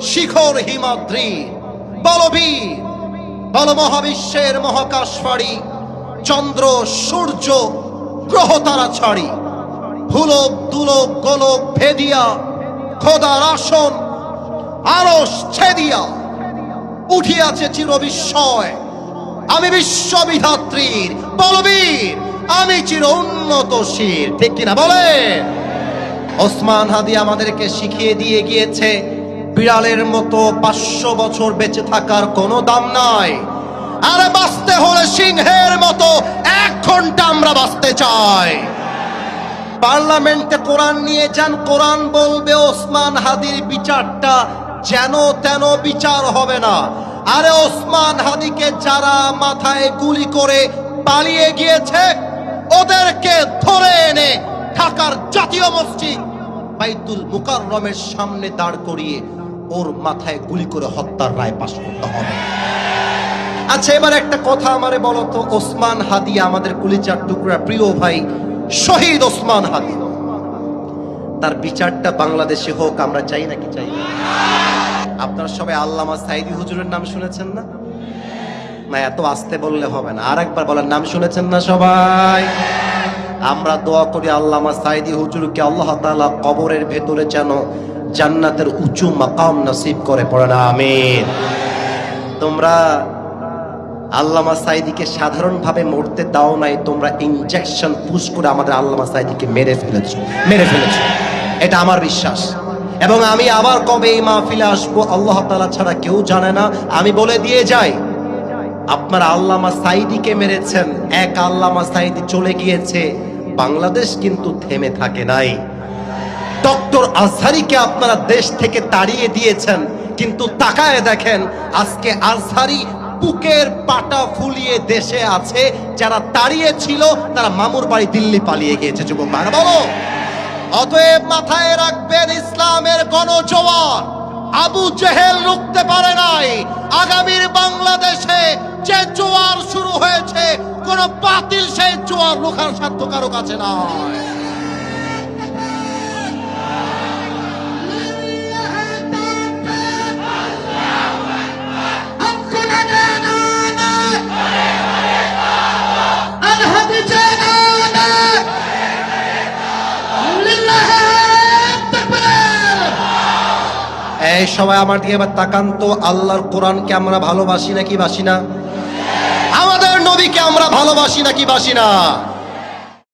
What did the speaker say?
শিখর হিমাদ্রি। বলবীর বল মহাবিশ্বের মহাকাশ ফাড়ি চন্দ্র, সূর্য, গ্রহ তারা ছাড়ি। ভুলক, দুলক, গোলক, ভেদিয়া, খোদার আসন, আরস ছেদিয়া। উঠিয়াছে চির বিস্ময় আমি বিশ্ববিধাত্রীর বলবীর। আমি চির উন্নত শির। ঠিক কিনা বলেন? ওসমান হাদি আমাদেরকে শিখিয়ে দিয়ে গিয়েছে, বিড়ালের মতো পাঁচশো বছর বেঁচে থাকার কোনো দাম নাই। আরে বাঁচতে হলে সিংহের মতো এক ঘণ্টা আমরা বাঁচতে চাই। পার্লামেন্টে কোরআন নিয়ে যান, কোরআন বলবে ওসমান হাদির বিচারটা যেন তেন বিচার হবে না। আরে ওসমান হাদিকে যারা মাথায় গুলি করে পালিয়ে গিয়েছে ওদেরকে ধরে এনে ঢাকার জাতীয় মসজিদ বাইতুল মুকাররমের সামনে দাঁড় করিয়ে ওর মাথায় গুলি করে হত্যার রায় পাশ করতে হবে। আচ্ছা এবার একটা কথা আমারে বলো তো, ওসমান হাদি আমাদের কুলিচার টুকরা প্রিয় ভাই শহীদ ওসমান হাদি। তার বিচারটা বাংলাদেশে হোক, আমরা চাই নাকি চাই? আপনারা সবাই আল্লামা সাইদি হুজুরের নাম শুনেছেন না? না, এত আসতে বললে হবে না। আর একবার বলার নাম শুনেছেন না সবাই? আমরা দোয়া করি আল্লামা সাইদি হুজুরকে, আল্লাহ তালা কবরের ভেতরে যেন জান্নাতের উঁচু মাকাম নসিব করে পড়ে না আমিন। তোমরা আল্লামা সাইদিকে সাধারণভাবে মরতে দাও নাই, তোমরা ইনজেকশন পুশ করে আমাদের আল্লামা সাইদিকে মেরে ফেলেছো মেরে ফেলেছো। এটা আমার বিশ্বাস। এবং আমি আবার কবে এই মাহফিলে আসব, আল্লাহ তালা ছাড়া কেউ জানে না। আমি বলে দিয়ে যাই আপনারা আল্লামা সাইদিকে মেরেছেন। এক আল্লামা সাইদি চলে গিয়েছে। বাংলাদেশ কিন্তু থেমে থাকে নাই। ডক্টর আজহারিকে আপনারা দেশ থেকে তাড়িয়ে দিয়েছেন। কিন্তু তাকায় দেখেন, আজকে আজহারি বুকের পাটা ফুলিয়ে দেশে আছে। যারা তাড়িয়ে ছিল, তারা মামুর বাড়ি দিল্লি পালিয়ে গিয়েছে। যুবক বলো। অতএব মাথায় রাখবেন ইসলামের গণজোয়ার। আবু জেহেল রুখতে পারে নাই। আগামীর বাংলাদেশে যে জোয়ার শুরু হয়েছে, কোন বাতিল সেই জোয়ার রুখার সাধ্য কারও কাছে নয় এই সবাই আমার দিকে এবার তাকান তো, আল্লাহর কোরআনকে আমরা ভালোবাসি নাকি বাসি না? আমাদের নবীকে আমরা ভালোবাসি নাকি বাসি না?